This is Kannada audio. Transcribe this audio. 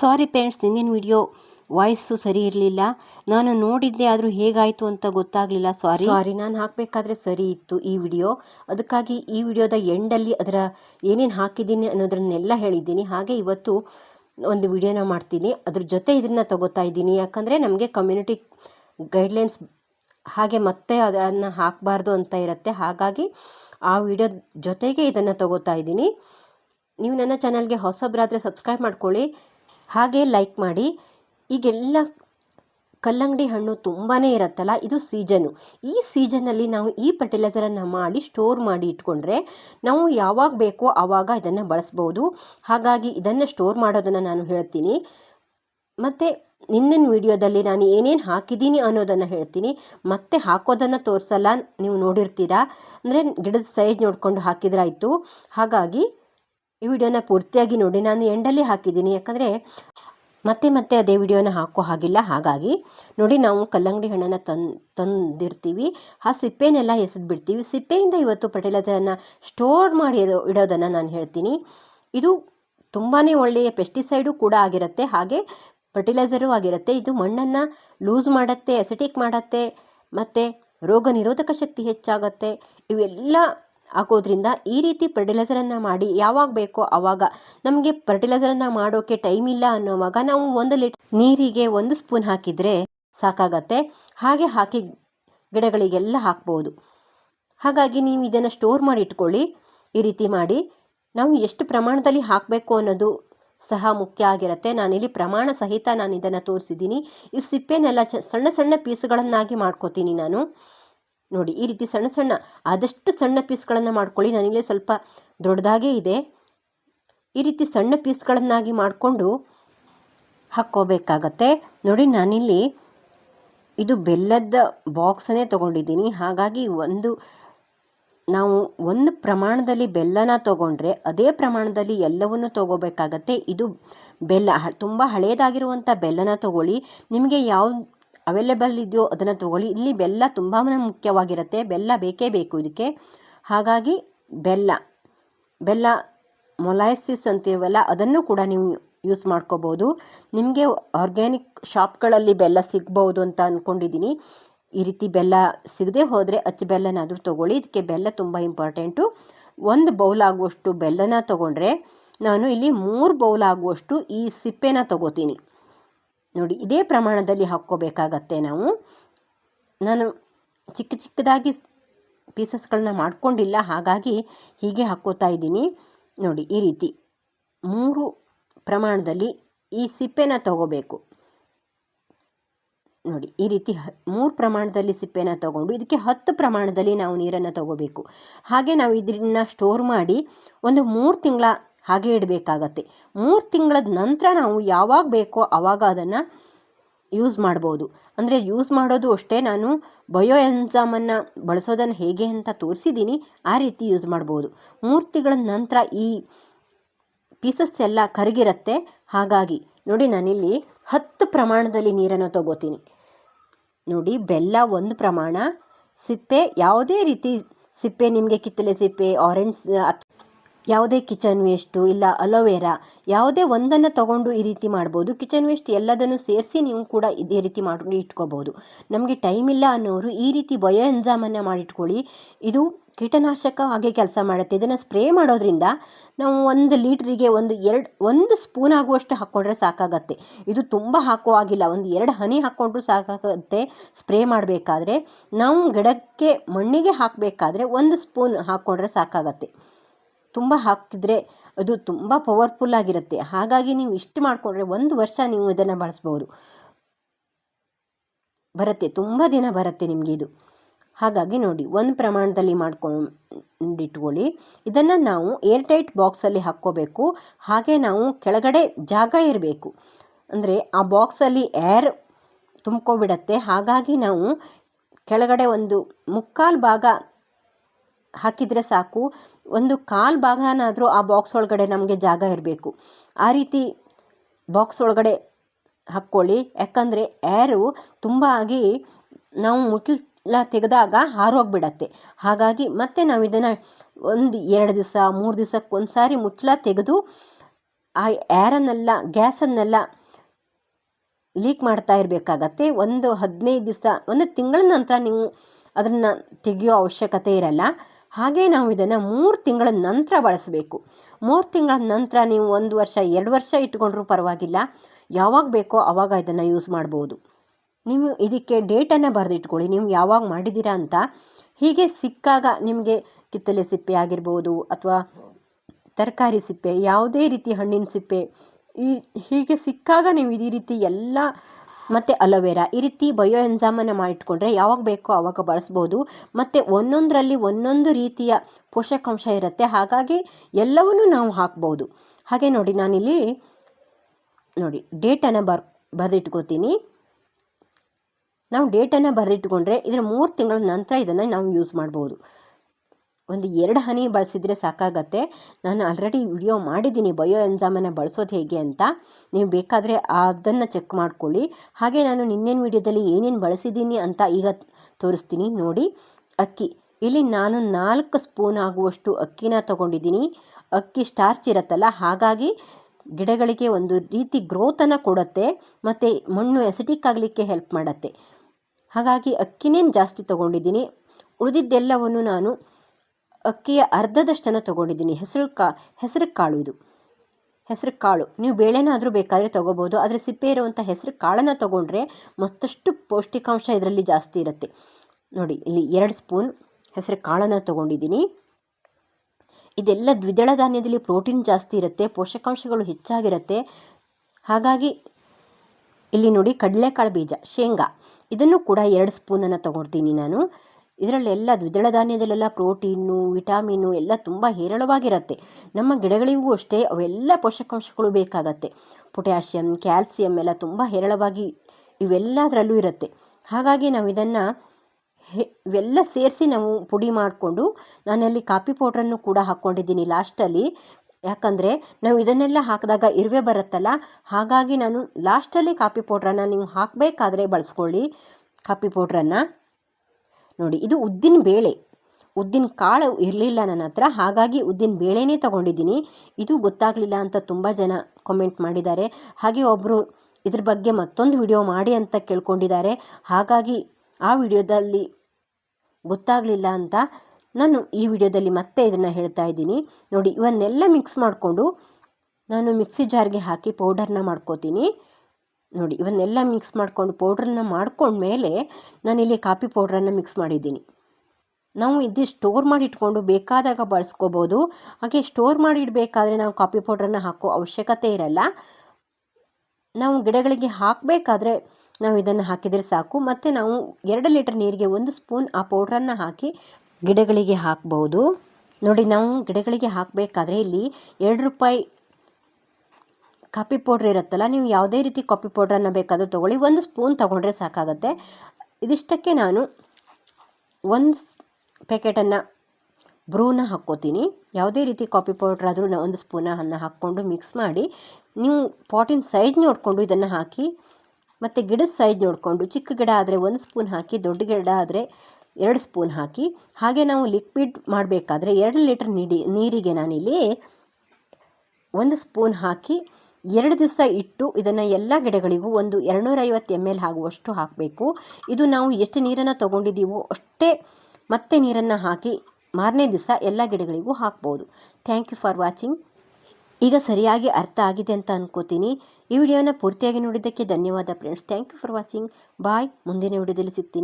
ಸಾರಿ ಪೇರೆಂಟ್ಸ್ ನಿನ್ನಿನ ವಿಡಿಯೋ ವಾಯ್ಸು ಸರಿ ಇರಲಿಲ್ಲ. ನಾನು ನೋಡಿದ್ದೆ, ಆದರೂ ಹೇಗಾಯಿತು ಅಂತ ಗೊತ್ತಾಗಲಿಲ್ಲ ಸಾರಿ ಸಾರಿ ನಾನು ಹಾಕಬೇಕಾದ್ರೆ ಸರಿ ಇತ್ತು ಈ ವಿಡಿಯೋ ಅದಕ್ಕಾಗಿ ಈ ವಿಡಿಯೋದ ಎಂಡಲ್ಲಿ ಅದರ ಏನೇನು ಹಾಕಿದ್ದೀನಿ ಅನ್ನೋದನ್ನೆಲ್ಲ ಹೇಳಿದ್ದೀನಿ. ಹಾಗೆ ಇವತ್ತು ಒಂದು ವಿಡಿಯೋನ ಮಾಡ್ತೀನಿ. ಅದ್ರ ಜೊತೆ ಇದನ್ನು ತಗೋತಾ ಇದ್ದೀನಿ. ಯಾಕಂದರೆ ನಮಗೆ ಕಮ್ಯುನಿಟಿ ಗೈಡ್ಲೈನ್ಸ್ ಹಾಗೆ ಮತ್ತೆ ಅದನ್ನು ಹಾಕಬಾರ್ದು ಅಂತ ಇರುತ್ತೆ. ಹಾಗಾಗಿ ಆ ವಿಡಿಯೋ ಜೊತೆಗೆ ಇದನ್ನು ತಗೋತಾ ಇದ್ದೀನಿ. ನೀವು ನನ್ನ ಚಾನಲ್ಗೆ ಹೊಸಬ್ರಾದರೆ ಸಬ್ಸ್ಕ್ರೈಬ್ ಮಾಡ್ಕೊಳ್ಳಿ. ಹಾಗೆ ಲೈಕ್ ಮಾಡಿ. ಈಗೆಲ್ಲ ಕಲ್ಲಂಗಡಿ ಹಣ್ಣು ತುಂಬಾ ಇರುತ್ತಲ್ಲ, ಇದು ಸೀಜನು ಈ ಸೀಜನಲ್ಲಿ ನಾವು ಈ ಫರ್ಟಿಲೈಸರನ್ನು ಮಾಡಿ ಸ್ಟೋರ್ ಮಾಡಿ ಇಟ್ಕೊಂಡ್ರೆ ನಾವು ಯಾವಾಗ ಬೇಕೋ ಆವಾಗ ಇದನ್ನು ಬಳಸ್ಬೋದು. ಹಾಗಾಗಿ ಇದನ್ನು ಸ್ಟೋರ್ ಮಾಡೋದನ್ನು ನಾನು ಹೇಳ್ತೀನಿ. ಮತ್ತು ನಿನ್ನಿನ ವಿಡಿಯೋದಲ್ಲಿ ನಾನು ಏನೇನು ಹಾಕಿದ್ದೀನಿ ಅನ್ನೋದನ್ನು ಹೇಳ್ತೀನಿ. ಮತ್ತೆ ಹಾಕೋದನ್ನು ತೋರಿಸಲ್ಲ, ನೀವು ನೋಡಿರ್ತೀರಾ? ಅಂದರೆ ಗಿಡದ ಸೈಜ್ ನೋಡಿಕೊಂಡು ಹಾಕಿದ್ರಾಯಿತು ಹಾಗಾಗಿ ಈ ವಿಡಿಯೋನ ಪೂರ್ತಿಯಾಗಿ ನೋಡಿ, ನಾನು ಎಂಡಲ್ಲಿ ಹಾಕಿದ್ದೀನಿ. ಯಾಕಂದರೆ ಮತ್ತೆ ಮತ್ತೆ ಅದೇ ವಿಡಿಯೋನ ಹಾಕೋ ಹಾಗಿಲ್ಲ. ಹಾಗಾಗಿ ನೋಡಿ, ನಾವು ಕಲ್ಲಂಗಡಿ ಹಣ್ಣನ್ನು ತನ್ ತಂದಿರ್ತೀವಿ. ಆ ಸಿಪ್ಪೆನೆಲ್ಲ ಎಸೆದು ಬಿಡ್ತೀವಿ. ಸಿಪ್ಪೆಯಿಂದ ಇವತ್ತು ಪಟೇಲದನ್ನು ಸ್ಟೋರ್ ಮಾಡಿ ಇಡೋದನ್ನು ನಾನು ಹೇಳ್ತೀನಿ. ಇದು ತುಂಬಾ ಒಳ್ಳೆಯ ಪೆಸ್ಟಿಸೈಡು ಕೂಡ ಆಗಿರುತ್ತೆ. ಹಾಗೆ ಫರ್ಟಿಲೈಸರು ಆಗಿರುತ್ತೆ. ಇದು ಮಣ್ಣನ್ನು ಲೂಸ್ ಮಾಡುತ್ತೆ, ಅಸಿಟಿಕ್ ಮಾಡುತ್ತೆ, ಮತ್ತು ರೋಗ ನಿರೋಧಕ ಶಕ್ತಿ ಹೆಚ್ಚಾಗುತ್ತೆ. ಇವೆಲ್ಲ ಆಗೋದ್ರಿಂದ ಈ ರೀತಿ ಫರ್ಟಿಲೈಸರನ್ನು ಮಾಡಿ ಯಾವಾಗ ಬೇಕೋ ಆವಾಗ ನಮಗೆ ಫರ್ಟಿಲೈಸರನ್ನು ಮಾಡೋಕ್ಕೆ ಟೈಮ್ ಇಲ್ಲ ಅನ್ನೋವಾಗ ನಾವು ಒಂದು ಲೀಟರ್ ನೀರಿಗೆ ಒಂದು ಸ್ಪೂನ್ ಹಾಕಿದರೆ ಸಾಕಾಗತ್ತೆ. ಹಾಗೆ ಹಾಕಿ ಗಿಡಗಳಿಗೆಲ್ಲ ಹಾಕ್ಬೋದು. ಹಾಗಾಗಿ ನೀವು ಇದನ್ನು ಸ್ಟೋರ್ ಮಾಡಿ ಇಟ್ಕೊಳ್ಳಿ. ಈ ರೀತಿ ಮಾಡಿ. ನಾವು ಎಷ್ಟು ಪ್ರಮಾಣದಲ್ಲಿ ಹಾಕಬೇಕು ಅನ್ನೋದು ಸಹ ಮುಖ್ಯ ಆಗಿರುತ್ತೆ. ನಾನಿಲ್ಲಿ ಪ್ರಮಾಣ ಸಹಿತ ನಾನು ಇದನ್ನು ತೋರಿಸಿದ್ದೀನಿ. ಈ ಸಿಪ್ಪೆನೆಲ್ಲ ಸಣ್ಣ ಸಣ್ಣ ಪೀಸ್ಗಳನ್ನಾಗಿ ಮಾಡ್ಕೋತೀನಿ ನಾನು. ನೋಡಿ, ಈ ರೀತಿ ಸಣ್ಣ ಸಣ್ಣ, ಆದಷ್ಟು ಸಣ್ಣ ಪೀಸ್ಗಳನ್ನು ಮಾಡ್ಕೊಳ್ಳಿ. ನನಗೆ ಸ್ವಲ್ಪ ದೊಡ್ಡದಾಗೇ ಇದೆ. ಈ ರೀತಿ ಸಣ್ಣ ಪೀಸ್ಗಳನ್ನಾಗಿ ಮಾಡಿಕೊಂಡು ಹಾಕ್ಕೋಬೇಕಾಗತ್ತೆ. ನೋಡಿ, ನಾನಿಲ್ಲಿ ಇದು ಬೆಲ್ಲದ ಬಾಕ್ಸನ್ನೇ ತೊಗೊಂಡಿದ್ದೀನಿ. ಹಾಗಾಗಿ ಒಂದು, ನಾವು ಒಂದು ಪ್ರಮಾಣದಲ್ಲಿ ಬೆಲ್ಲನ ತೊಗೊಂಡ್ರೆ ಅದೇ ಪ್ರಮಾಣದಲ್ಲಿ ಎಲ್ಲವನ್ನು ತೊಗೋಬೇಕಾಗತ್ತೆ. ಇದು ಬೆಲ್ಲ ತುಂಬ ಹಳೆಯದಾಗಿರುವಂಥ ಬೆಲ್ಲನ ತೊಗೊಳ್ಳಿ. ನಿಮಗೆ ಯಾವ ಅವೈಲೇಬಲ್ ಇದೆಯೋ ಅದನ್ನು ತೊಗೊಳ್ಳಿ. ಇಲ್ಲಿ ಬೆಲ್ಲ ತುಂಬಾ ಮುಖ್ಯವಾಗಿರುತ್ತೆ. ಬೆಲ್ಲ ಬೇಕೇ ಬೇಕು ಇದಕ್ಕೆ. ಹಾಗಾಗಿ ಬೆಲ್ಲ. ಬೆಲ್ಲ ಮೊಲಾಯಸಿಸ್ ಅಂತೀವಲ್ಲ ಅದನ್ನು ಕೂಡ ನೀವು ಯೂಸ್ ಮಾಡ್ಕೋಬೋದು. ನಿಮಗೆ ಆರ್ಗ್ಯಾನಿಕ್ ಶಾಪ್ಗಳಲ್ಲಿ ಬೆಲ್ಲ ಸಿಗ್ಬೋದು ಅಂತ ಅಂದ್ಕೊಂಡಿದ್ದೀನಿ ಈ ರೀತಿ ಬೆಲ್ಲ ಸಿಗದೆ ಹೋದರೆ ಅಚ್ಚು ಬೆಲ್ಲನಾದರೂ ತೊಗೊಳ್ಳಿ. ಇದಕ್ಕೆ ಬೆಲ್ಲ ತುಂಬ ಇಂಪಾರ್ಟೆಂಟು ಒಂದು ಬೌಲ್ ಆಗುವಷ್ಟು ಬೆಲ್ಲನ ತೊಗೊಂಡ್ರೆ, ನಾನು ಇಲ್ಲಿ ಮೂರು ಬೌಲ್ ಆಗುವಷ್ಟು ಈ ಸಿಪ್ಪೆನ ತೊಗೋತೀನಿ. ನೋಡಿ, ಇದೇ ಪ್ರಮಾಣದಲ್ಲಿ ಹಾಕ್ಕೋಬೇಕಾಗತ್ತೆ ನಾವು. ನಾನು ಚಿಕ್ಕ ಚಿಕ್ಕದಾಗಿ ಪೀಸಸ್ಗಳನ್ನ ಮಾಡಿಕೊಂಡಿಲ್ಲ, ಹಾಗಾಗಿ ಹೀಗೆ ಹಾಕ್ಕೋತಾ ಇದ್ದೀನಿ. ನೋಡಿ, ಈ ರೀತಿ ಮೂರು ಪ್ರಮಾಣದಲ್ಲಿ ಈ ಸಿಪ್ಪೆನ ತಗೋಬೇಕು. ನೋಡಿ, ಈ ರೀತಿ ಮೂರು ಪ್ರಮಾಣದಲ್ಲಿ ಸಿಪ್ಪೆನ ತಗೊಂಡು, ಇದಕ್ಕೆ ಹತ್ತು ಪ್ರಮಾಣದಲ್ಲಿ ನಾವು ನೀರನ್ನು ತಗೋಬೇಕು. ಹಾಗೆ ನಾವು ಇದನ್ನು ಸ್ಟೋರ್ ಮಾಡಿ ಒಂದು ಮೂರು ತಿಂಗಳ ಹಾಗೆ ಇಡಬೇಕಾಗತ್ತೆ. ಮೂರು ತಿಂಗಳ ನಂತರ ನಾವು ಯಾವಾಗ ಬೇಕೋ ಆವಾಗ ಅದನ್ನು ಯೂಸ್ ಮಾಡ್ಬೋದು. ಅಂದರೆ ಯೂಸ್ ಮಾಡೋದು ಅಷ್ಟೇ ನಾನು ಬಯೋ ಎನ್ಸಾಮನ್ನು ಬಳಸೋದನ್ನು ಹೇಗೆ ಅಂತ ತೋರಿಸಿದ್ದೀನಿ ಆ ರೀತಿ ಯೂಸ್ ಮಾಡ್ಬೋದು. ಮೂರು ತಿಂಗಳ ನಂತರ ಈ ಪೀಸಸ್ ಎಲ್ಲ ಕರಗಿರತ್ತೆ. ಹಾಗಾಗಿ ನೋಡಿ ನಾನಿಲ್ಲಿ ಹತ್ತು ಪ್ರಮಾಣದಲ್ಲಿ ನೀರನ್ನು ತಗೋತೀನಿ. ನೋಡಿ ಬೆಲ್ಲ ಒಂದು ಪ್ರಮಾಣ, ಸಿಪ್ಪೆ ಯಾವುದೇ ರೀತಿ ಸಿಪ್ಪೆ, ನಿಮಗೆ ಕಿತ್ತಲೆ ಸಿಪ್ಪೆ ಆರೆಂಜ್ ಯಾವುದೇ ಕಿಚನ್ ವೇಸ್ಟು ಇಲ್ಲ ಅಲೋವೆರಾ, ಯಾವುದೇ ಒಂದನ್ನು ತಗೊಂಡು ಈ ರೀತಿ ಮಾಡ್ಬೋದು. ಕಿಚನ್ ವೇಸ್ಟ್ ಎಲ್ಲದನ್ನು ಸೇರಿಸಿ ನೀವು ಕೂಡ ಇದೇ ರೀತಿ ಮಾಡಿಕೊಂಡು ಇಟ್ಕೋಬೋದು. ನಮಗೆ ಟೈಮ್ ಇಲ್ಲ ಅನ್ನೋರು ಈ ರೀತಿ ಬಯೋ ಎನ್ಸಾಮನ್ನು ಮಾಡಿಟ್ಕೊಳ್ಳಿ. ಇದು ಕೀಟನಾಶಕ ಹಾಗೆ ಕೆಲಸ ಮಾಡುತ್ತೆ. ಇದನ್ನು ಸ್ಪ್ರೇ ಮಾಡೋದ್ರಿಂದ ನಾವು ಒಂದು ಲೀಟ್ರಿಗೆ ಒಂದು ಎರಡು, ಒಂದು ಸ್ಪೂನ್ ಆಗುವಷ್ಟು ಹಾಕ್ಕೊಂಡ್ರೆ ಸಾಕಾಗತ್ತೆ. ಇದು ತುಂಬ ಹಾಕೋ ಆಗಿಲ್ಲ ಒಂದು ಎರಡು ಹನಿ ಹಾಕ್ಕೊಂಡ್ರು ಸಾಕಾಗತ್ತೆ ಸ್ಪ್ರೇ ಮಾಡಬೇಕಾದ್ರೆ. ನಾವು ಗಿಡಕ್ಕೆ ಮಣ್ಣಿಗೆ ಹಾಕಬೇಕಾದ್ರೆ ಒಂದು ಸ್ಪೂನ್ ಹಾಕ್ಕೊಂಡ್ರೆ ಸಾಕಾಗತ್ತೆ. ತುಂಬ ಹಾಕಿದರೆ ಅದು ತುಂಬ ಪವರ್ಫುಲ್ ಆಗಿರುತ್ತೆ. ಹಾಗಾಗಿ ನೀವು ಇಷ್ಟು ಮಾಡಿಕೊಂಡ್ರೆ ಒಂದು ವರ್ಷ ನೀವು ಇದನ್ನು ಬಳಸ್ಬೋದು. ಬರುತ್ತೆ, ತುಂಬ ದಿನ ಬರುತ್ತೆ ನಿಮಗೆ ಇದು. ಹಾಗಾಗಿ ನೋಡಿ, ಒಂದು ಪ್ರಮಾಣದಲ್ಲಿ ಮಾಡ್ಕೊಂಡಿಟ್ಕೊಳ್ಳಿ. ಇದನ್ನು ನಾವು ಏರ್ ಟೈಟ್ ಬಾಕ್ಸಲ್ಲಿ ಹಾಕ್ಕೋಬೇಕು. ಹಾಗೆ ನಾವು ಕೆಳಗಡೆ ಜಾಗ ಇರಬೇಕು. ಅಂದರೆ ಆ ಬಾಕ್ಸಲ್ಲಿ ಏರ್ ತುಂಬ್ಕೊಬಿಡತ್ತೆ. ಹಾಗಾಗಿ ನಾವು ಕೆಳಗಡೆ ಒಂದು ಮುಕ್ಕಾಲು ಭಾಗ ಹಾಕಿದರೆ ಸಾಕು. ಒಂದು ಕಾಲು ಭಾಗನಾದರೂ ಆ ಬಾಕ್ಸ್ ಒಳಗಡೆ ನಮಗೆ ಜಾಗ ಇರಬೇಕು. ಆ ರೀತಿ ಬಾಕ್ಸ್ ಒಳಗಡೆ ಹಾಕ್ಕೊಳ್ಳಿ. ಯಾಕಂದರೆ ಏರು ತುಂಬ ಆಗಿ ನಾವು ಮುಟ್ಲ ತೆಗೆದಾಗ ಹಾರೋಗ್ಬಿಡತ್ತೆ. ಹಾಗಾಗಿ ಮತ್ತೆ ನಾವು ಇದನ್ನು ಒಂದು ಎರಡು ದಿವಸ, ಮೂರು ದಿವಸಕ್ಕೆ ಒಂದು ಸಾರಿ ಮುಚ್ಚಲ ತೆಗೆದು ಆ ಏರನ್ನೆಲ್ಲ ಗ್ಯಾಸನ್ನೆಲ್ಲ ಲೀಕ್ ಮಾಡ್ತಾ ಇರಬೇಕಾಗತ್ತೆ. ಒಂದು ಹದಿನೈದು ದಿವಸ, ಒಂದು ತಿಂಗಳ ನಂತರ ನೀವು ಅದನ್ನು ತೆಗೆಯೋ ಅವಶ್ಯಕತೆ ಇರಲ್ಲ. ಹಾಗೆ ನಾವು ಇದನ್ನು ಮೂರು ತಿಂಗಳ ನಂತರ ಬಳಸಬೇಕು. ಮೂರು ತಿಂಗಳ ನಂತರ ನೀವು ಒಂದು ವರ್ಷ, ಎರಡು ವರ್ಷ ಇಟ್ಕೊಂಡ್ರೂ ಪರವಾಗಿಲ್ಲ. ಯಾವಾಗ ಬೇಕೋ ಆವಾಗ ಇದನ್ನು ಯೂಸ್ ಮಾಡ್ಬೋದು. ನೀವು ಇದಕ್ಕೆ ಡೇಟನ್ನು ಬರೆದಿಟ್ಕೊಳ್ಳಿ. ನೀವು ಯಾವಾಗ ಮಾಡಿದ್ದೀರಾ ಅಂತ. ಹೀಗೆ ಸಿಕ್ಕಾಗ ನಿಮಗೆ ಕಿತ್ತಲೆ ಸಿಪ್ಪೆ ಆಗಿರ್ಬೋದು ಅಥವಾ ತರಕಾರಿ ಸಿಪ್ಪೆ, ಯಾವುದೇ ರೀತಿ ಹಣ್ಣಿನ ಸಿಪ್ಪೆ, ಈ ಹೀಗೆ ಸಿಕ್ಕಾಗ ನೀವು ಇದೇ ರೀತಿ ಎಲ್ಲ ಮತ್ತು ಅಲೋವೆರಾ ಈ ರೀತಿ ಬಯೋ ಎನ್ಸಾಮನ್ನು ಮಾಡಿಟ್ಕೊಂಡ್ರೆ ಯಾವಾಗ ಬೇಕೋ ಆವಾಗ ಬಳಸ್ಬೋದು. ಮತ್ತು ಒಂದೊಂದರಲ್ಲಿ ಒಂದೊಂದು ರೀತಿಯ ಪೋಷಕಾಂಶ ಇರುತ್ತೆ. ಹಾಗಾಗಿ ಎಲ್ಲವನ್ನೂ ನಾವು ಹಾಕ್ಬೋದು. ಹಾಗೆ ನೋಡಿ, ನಾನಿಲ್ಲಿ ನೋಡಿ ಡೇಟನ್ನು ಬರ್, ಬರೆದಿಟ್ಕೋತೀನಿ. ನಾವು ಡೇಟನ್ನು ಬರೆದಿಟ್ಕೊಂಡ್ರೆ ಇದರ ಮೂರು ತಿಂಗಳ ನಂತರ ಇದನ್ನು ನಾವು ಯೂಸ್ ಮಾಡ್ಬೋದು. ಒಂದು ಎರಡು ಹನಿ ಬಳಸಿದರೆ ಸಾಕಾಗತ್ತೆ. ನಾನು ಆಲ್ರೆಡಿ ವಿಡಿಯೋ ಮಾಡಿದ್ದೀನಿ ಬಯೋ ಎನ್ಸಾಮನ್ನು ಬಳಸೋದು ಹೇಗೆ ಅಂತ. ನೀವು ಬೇಕಾದರೆ ಅದನ್ನು ಚೆಕ್ ಮಾಡ್ಕೊಳ್ಳಿ. ಹಾಗೆ ನಾನು ನಿನ್ನೇನು ವಿಡಿಯೋದಲ್ಲಿ ಏನೇನು ಬಳಸಿದ್ದೀನಿ ಅಂತ ಈಗ ತೋರಿಸ್ತೀನಿ ನೋಡಿ. ಅಕ್ಕಿ. ಇಲ್ಲಿ ನಾನು ನಾಲ್ಕು ಸ್ಪೂನ್ ಆಗುವಷ್ಟು ಅಕ್ಕಿನ ತೊಗೊಂಡಿದ್ದೀನಿ. ಅಕ್ಕಿ ಸ್ಟಾರ್ಚ್ ಇರುತ್ತಲ್ಲ, ಹಾಗಾಗಿ ಗಿಡಗಳಿಗೆ ಒಂದು ರೀತಿ ಗ್ರೋತನ್ನು ಕೊಡುತ್ತೆ, ಮತ್ತು ಮಣ್ಣು ಎಸಿಟಿಕ್ ಆಗಲಿಕ್ಕೆ ಹೆಲ್ಪ್ ಮಾಡುತ್ತೆ. ಹಾಗಾಗಿ ಅಕ್ಕಿನೇನು ಜಾಸ್ತಿ ತೊಗೊಂಡಿದ್ದೀನಿ. ಉಳಿದಿದ್ದೆಲ್ಲವನ್ನು ನಾನು ಅಕ್ಕಿಯ ಅರ್ಧದಷ್ಟನ್ನು ತಗೊಂಡಿದ್ದೀನಿ. ಹೆಸರು ಕಾ, ಹೆಸರು ಕಾಳು ಇದು. ಹೆಸರು ಕಾಳು. ನೀವು ಬೇಳೆನಾದರೂ ಬೇಕಾದರೆ ತೊಗೋಬೋದು. ಆದರೆ ಸಿಪ್ಪೆ ಇರುವಂಥ ಹೆಸರು ಕಾಳನ್ನು ತೊಗೊಂಡ್ರೆ ಮತ್ತಷ್ಟು ಪೌಷ್ಟಿಕಾಂಶ ಇದರಲ್ಲಿ ಜಾಸ್ತಿ ಇರುತ್ತೆ. ನೋಡಿ, ಇಲ್ಲಿ ಎರಡು ಸ್ಪೂನ್ ಹೆಸರು ಕಾಳನ್ನು ತೊಗೊಂಡಿದ್ದೀನಿ. ಇದೆಲ್ಲ ದ್ವಿದಳ ಧಾನ್ಯದಲ್ಲಿ ಪ್ರೋಟೀನ್ ಜಾಸ್ತಿ ಇರುತ್ತೆ, ಪೋಷಕಾಂಶಗಳು ಹೆಚ್ಚಾಗಿರುತ್ತೆ. ಹಾಗಾಗಿ ಇಲ್ಲಿ ನೋಡಿ ಕಡಲೆಕಾಳು ಬೀಜ, ಶೇಂಗಾ. ಇದನ್ನು ಕೂಡ ಎರಡು ಸ್ಪೂನನ್ನು ತೊಗೊಳ್ತೀನಿ ನಾನು. ಇದರಲ್ಲೆಲ್ಲ ದ್ವಿದಳ ಧಾನ್ಯದಲ್ಲೆಲ್ಲ ಪ್ರೋಟೀನು, ವಿಟಾಮಿನು ಎಲ್ಲ ತುಂಬ ಹೇರಳವಾಗಿರುತ್ತೆ. ನಮ್ಮ ಗಿಡಗಳಿಗೂ ಅಷ್ಟೇ ಅವೆಲ್ಲ ಪೋಷಕಾಂಶಗಳು ಬೇಕಾಗತ್ತೆ. ಪೊಟ್ಯಾಷಿಯಮ್ ಕ್ಯಾಲ್ಸಿಯಂ ಎಲ್ಲ ತುಂಬ ಹೇರಳವಾಗಿ ಇವೆಲ್ಲದರಲ್ಲೂ ಇರುತ್ತೆ. ಹಾಗಾಗಿ ನಾವು ಇದನ್ನು ಇವೆಲ್ಲ ಸೇರಿಸಿ ನಾವು ಪುಡಿ ಮಾಡಿಕೊಂಡು, ನಾನಲ್ಲಿ ಕಾಫಿ ಪೌಡ್ರನ್ನು ಕೂಡ ಹಾಕ್ಕೊಂಡಿದ್ದೀನಿ ಲಾಸ್ಟಲ್ಲಿ. ಯಾಕಂದರೆ ನಾವು ಇದನ್ನೆಲ್ಲ ಹಾಕಿದಾಗ ಇರುವೆ ಬರುತ್ತಲ್ಲ, ಹಾಗಾಗಿ ನಾನು ಲಾಸ್ಟಲ್ಲಿ ಕಾಫಿ ಪೌಡ್ರನ್ನು ನೀವು ಹಾಕಬೇಕಾದ್ರೆ ಬಳಸ್ಕೊಳ್ಳಿ. ಕಾಫಿ ಪೌಡ್ರನ್ನು ನೋಡಿ, ಇದು ಉದ್ದಿನ ಬೇಳೆ. ಉದ್ದಿನ ಕಾಳು ಇರಲಿಲ್ಲ ನನ್ನ ಹತ್ರ, ಹಾಗಾಗಿ ಉದ್ದಿನ ಬೇಳೆನೇ ತಗೊಂಡಿದ್ದೀನಿ. ಇದು ಗೊತ್ತಾಗಲಿಲ್ಲ ಅಂತ ತುಂಬ ಜನ ಕಮೆಂಟ್ ಮಾಡಿದ್ದಾರೆ. ಹಾಗೆ ಒಬ್ಬರು ಇದ್ರ ಬಗ್ಗೆ ಮತ್ತೊಂದು ವಿಡಿಯೋ ಮಾಡಿ ಅಂತ ಕೇಳ್ಕೊಂಡಿದ್ದಾರೆ. ಹಾಗಾಗಿ ಆ ವಿಡಿಯೋದಲ್ಲಿ ಗೊತ್ತಾಗಲಿಲ್ಲ ಅಂತ ನಾನು ಈ ವಿಡಿಯೋದಲ್ಲಿ ಮತ್ತೆ ಇದನ್ನು ಹೇಳ್ತಾ ಇದ್ದೀನಿ. ನೋಡಿ, ಇವನ್ನೆಲ್ಲ ಮಿಕ್ಸ್ ಮಾಡಿಕೊಂಡು ನಾನು ಮಿಕ್ಸಿ ಜಾರ್ಗೆ ಹಾಕಿ ಪೌಡರ್ನ ಮಾಡ್ಕೋತೀನಿ. ನೋಡಿ, ಇವನ್ನೆಲ್ಲ ಮಿಕ್ಸ್ ಮಾಡ್ಕೊಂಡು ಪೌಡ್ರನ್ನ ಮಾಡ್ಕೊಂಡ್ಮೇಲೆ ನಾನಿಲ್ಲಿ ಕಾಫಿ ಪೌಡ್ರನ್ನು ಮಿಕ್ಸ್ ಮಾಡಿದ್ದೀನಿ. ನಾವು ಇದು ಸ್ಟೋರ್ ಮಾಡಿ ಇಟ್ಕೊಂಡು ಬೇಕಾದಾಗ ಬಳಸ್ಕೋಬೋದು. ಹಾಗೆ ಸ್ಟೋರ್ ಮಾಡಿ ಇಡಬೇಕಾದ್ರೆ ನಾವು ಕಾಫಿ ಪೌಡ್ರನ್ನ ಹಾಕೋ ಅವಶ್ಯಕತೆ ಇರಲ್ಲ. ನಾವು ಗಿಡಗಳಿಗೆ ಹಾಕಬೇಕಾದ್ರೆ ನಾವು ಇದನ್ನು ಹಾಕಿದರೆ ಸಾಕು. ಮತ್ತು ನಾವು ಎರಡು ಲೀಟರ್ ನೀರಿಗೆ ಒಂದು ಸ್ಪೂನ್ ಆ ಪೌಡ್ರನ್ನು ಹಾಕಿ ಗಿಡಗಳಿಗೆ ಹಾಕ್ಬೋದು. ನೋಡಿ, ನಾವು ಗಿಡಗಳಿಗೆ ಹಾಕಬೇಕಾದ್ರೆ ಇಲ್ಲಿ ಎರಡು ರೂಪಾಯಿ ಕಾಫಿ ಪೌಡ್ರ್ ಇರುತ್ತಲ್ಲ, ನೀವು ಯಾವುದೇ ರೀತಿ ಕಾಫಿ ಪೌಡ್ರನ್ನು ಬೇಕಾದರೂ ತೊಗೊಳ್ಳಿ. ಒಂದು ಸ್ಪೂನ್ ತೊಗೊಂಡ್ರೆ ಸಾಕಾಗುತ್ತೆ. ಇದಿಷ್ಟಕ್ಕೆ ನಾನು ಒಂದು ಪ್ಯಾಕೆಟನ್ನು ಬ್ರೂನ ಹಾಕ್ಕೋತೀನಿ. ಯಾವುದೇ ರೀತಿ ಕಾಫಿ ಪೌಡ್ರ್ ಆದರೂ ಒಂದು ಸ್ಪೂನನ್ನು ಹಾಕ್ಕೊಂಡು ಮಿಕ್ಸ್ ಮಾಡಿ, ನೀವು ಪಾಟಿನ ಸೈಜ್ ನೋಡಿಕೊಂಡು ಇದನ್ನು ಹಾಕಿ, ಮತ್ತು ಗಿಡದ ಸೈಜ್ ನೋಡಿಕೊಂಡು, ಚಿಕ್ಕ ಗಿಡ ಆದರೆ ಒಂದು ಸ್ಪೂನ್ ಹಾಕಿ, ದೊಡ್ಡ ಗಿಡ ಆದರೆ ಎರಡು ಸ್ಪೂನ್ ಹಾಕಿ, ಹಾಗೆ ನಾವು ಲಿಕ್ವಿಡ್ ಮಾಡಬೇಕಾದ್ರೆ ಎರಡು ಲೀಟರ್ ನೀಡಿ, ನೀರಿಗೆ ನಾನಿಲ್ಲಿ ಒಂದು ಸ್ಪೂನ್ ಹಾಕಿ ಎರಡು ದಿವಸ ಇಟ್ಟು ಇದನ್ನು ಎಲ್ಲ ಗಿಡಗಳಿಗೂ ಒಂದು ಎರಡುನೂರೈವತ್ತು ಎಂ ಎಲ್ ಆಗುವಷ್ಟು ಹಾಕಬೇಕು. ಇದು ನಾವು ಎಷ್ಟು ನೀರನ್ನು ತೊಗೊಂಡಿದ್ದೀವೋ ಅಷ್ಟೇ ಮತ್ತೆ ನೀರನ್ನು ಹಾಕಿ ಮಾರನೇ ದಿವಸ ಎಲ್ಲ ಗಿಡಗಳಿಗೂ ಹಾಕ್ಬೋದು. ಥ್ಯಾಂಕ್ ಯು ಫಾರ್ ವಾಚಿಂಗ್ ಈಗ ಸರಿಯಾಗಿ ಅರ್ಥ ಆಗಿದೆ ಅಂತ ಅನ್ಕೋತೀನಿ. ಈ ವಿಡಿಯೋನ ಪೂರ್ತಿಯಾಗಿ ನೋಡಿದ್ದಕ್ಕೆ ಧನ್ಯವಾದ friends thank you for watching bye ಮುಂದಿನ ವಿಡಿಯೋದಲ್ಲಿ ಸಿಗ್ತೀನಿ.